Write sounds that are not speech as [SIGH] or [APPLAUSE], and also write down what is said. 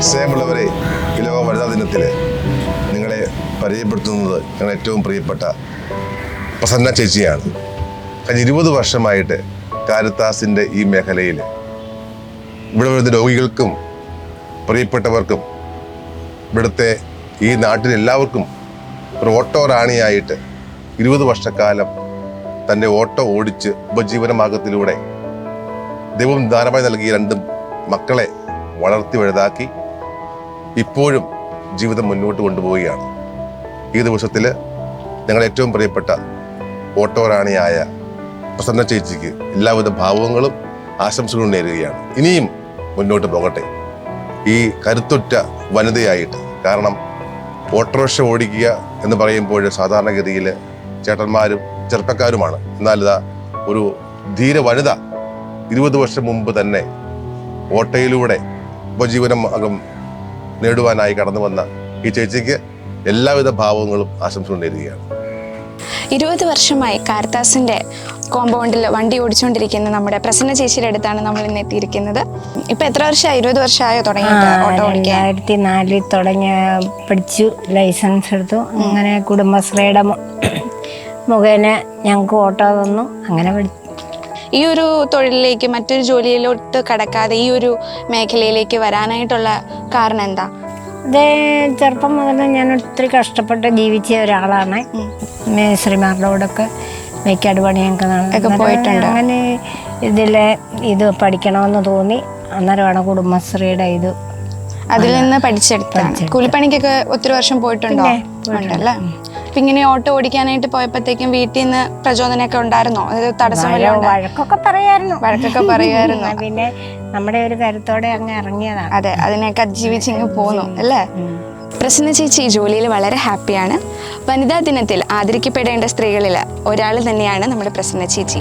സ്നേഹമുള്ളവരെ ഈ ലോക വനിതാ ദിനത്തിൽ നിങ്ങളെ പരിചയപ്പെടുത്തുന്നത് ഞങ്ങൾ ഏറ്റവും പ്രിയപ്പെട്ട പ്രസന്ന ചേച്ചിയാണ്. കഴിഞ്ഞ ഇരുപത് വർഷമായിട്ട് കാരിത്താസിന്റെ ഈ മേഖലയിൽ ഇവിടെ വരുന്ന രോഗികൾക്കും പ്രിയപ്പെട്ടവർക്കും ഇവിടുത്തെ ഈ നാട്ടിലെല്ലാവർക്കും ഒരു ഓട്ടോ റാണിയായിട്ട് ഇരുപത് വർഷക്കാലം തന്റെ ഓട്ടോ ഓടിച്ച് ഉപജീവനമാർഗത്തിലൂടെ ദൈവം ദാനമായി നൽകിയ രണ്ടും മക്കളെ വളർത്തി വലുതാക്കി ഇപ്പോഴും ജീവിതം മുന്നോട്ട് കൊണ്ടുപോവുകയാണ്. ഈ ദിവസത്തിൽ ഞങ്ങളുടെ ഏറ്റവും പ്രിയപ്പെട്ട ഓട്ടോ റാണിയായ പ്രസന്ന ചേച്ചിക്ക് എല്ലാവിധ ഭാവങ്ങളും ആശംസകളും നേരുകയാണ്. ഇനിയും മുന്നോട്ട് പോകട്ടെ. ഈ കരുത്തുറ്റ വനിതയായിട്ട് കാരണം ഓട്ടോറിക്ഷ ഓടിക്കുക എന്ന് പറയുമ്പോൾ സാധാരണഗതിയിൽ ചേട്ടന്മാരും ചെറുപ്പക്കാരുമാണ്. എന്നാലിതാ ഒരു ധീര വനിത ഇരുപത് വർഷം മുമ്പ് തന്നെ ഓട്ടയിലൂടെ ഉപജീവനം നേടുവാനായി കടന്നു വന്ന ഈ ചേച്ചിക്ക് എല്ലാവിധ ഭാവങ്ങളും ആശംസകൾ നേരുകയാണ്. ഇരുപത് വർഷമായി കാർത്താസിന്റെ കോമ്പൗണ്ടിൽ വണ്ടി ഓടിച്ചുകൊണ്ടിരിക്കുന്ന നമ്മുടെ പ്രസന്ന ചേച്ചിയുടെ അടുത്താണ് നമ്മൾ ഇന്ന് എത്തിയിരിക്കുന്നത്. ഇപ്പൊ എത്ര വർഷമായി? ഇരുപത് വർഷമായോ തുടങ്ങി ഓട്ടോ ഓടിക്കാൻ? രണ്ടായിരത്തി നാലിൽ തുടങ്ങി പഠിച്ചു ലൈസൻസ് എടുത്തു. അങ്ങനെ കുടുംബശ്രീയുടെ മുഖേന ഞങ്ങൾക്ക് ഓട്ടോ തന്നു. അങ്ങനെ പഠിച്ചു ഈ ഒരു തൊഴിലിലേക്ക് മറ്റൊരു ജോലിയിലോട്ട് കടക്കാതെ ഈ ഒരു മേഖലയിലേക്ക് വരാനായിട്ടുള്ള കാരണം എന്താ? അതേ ചെറുപ്പം മുതൽ ഞാൻ ഒത്തിരി കഷ്ടപ്പെട്ട് ജീവിച്ച ഒരാളാണ്. മേശ്രീമാരുടെ കൂടെയൊക്കെ മേക്കാട് പണിയൊക്കെ പോയിട്ടുണ്ട്. അങ്ങനെ ഇതിൽ ഇത് പഠിക്കണമെന്ന് തോന്നി. അന്നേരമാണ് കുടുംബശ്രീയുടെ ഇത് അതിൽ നിന്ന് പഠിച്ചെടുത്ത കൂലിപ്പണിക്കൊക്കെ ഒത്തിരി വർഷം പോയിട്ടുണ്ടോ? ഉണ്ടല്ലേ? അപ്പൊ ഇങ്ങനെ ഓട്ടോ ഓടിക്കാനായിട്ട് പോയപ്പോഴത്തേക്കും വീട്ടിൽ നിന്ന് പ്രചോദനമൊക്കെ ഉണ്ടായിരുന്നോ? അതായത് തടസ്സം വഴക്കൊക്കെ പറയായിരുന്നു. വഴക്കൊക്കെ പറയുമായിരുന്നു [LAUGHS] പിന്നെ നമ്മുടെ ഒരു കരുത്തോടെ അങ്ങ് ഇറങ്ങിയതാണ്. അതെ അതിനെയൊക്കെ അതിജീവിച്ച് ഇങ്ങ് പോന്നു അല്ലേ? പ്രസന്ന ചേച്ചി ഈ ജോലിയിൽ വളരെ ഹാപ്പിയാണ്. വനിതാ ദിനത്തിൽ ആദരിക്കപ്പെടേണ്ട സ്ത്രീകളിൽ ഒരാൾ തന്നെയാണ് നമ്മുടെ പ്രസന്ന ചേച്ചി.